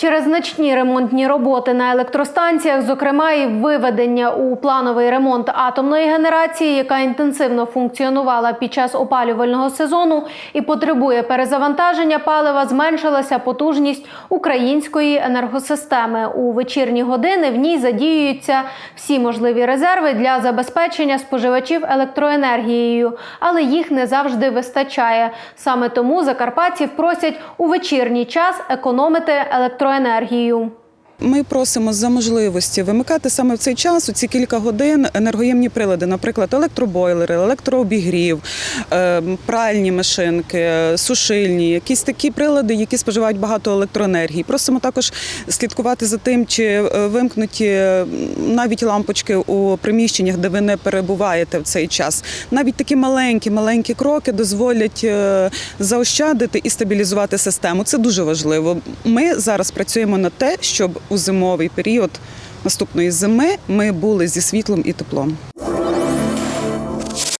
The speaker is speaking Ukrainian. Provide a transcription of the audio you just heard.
Через значні ремонтні роботи на електростанціях, зокрема і виведення у плановий ремонт атомної генерації, яка інтенсивно функціонувала під час опалювального сезону і потребує перезавантаження палива, зменшилася потужність української енергосистеми. У вечірні години в ній задіюються всі можливі резерви для забезпечення споживачів електроенергією, але їх не завжди вистачає. Саме тому закарпатців просять у вечірній час економити електроенергію. Ми просимо за можливості вимикати саме в цей час, у ці кілька годин, енергоємні прилади, наприклад, електробойлери, електрообігрів, е, пральні машинки, сушильні, якісь такі прилади, які споживають багато електроенергії. Просимо також слідкувати за тим, чи е, вимкнуті е, навіть лампочки у приміщеннях, де ви не перебуваєте в цей час. Навіть такі маленькі, маленькі кроки дозволять е, заощадити і стабілізувати систему. Це дуже важливо. Ми зараз працюємо на те, щоб у зимовий період наступної зими ми були зі світлом і теплом.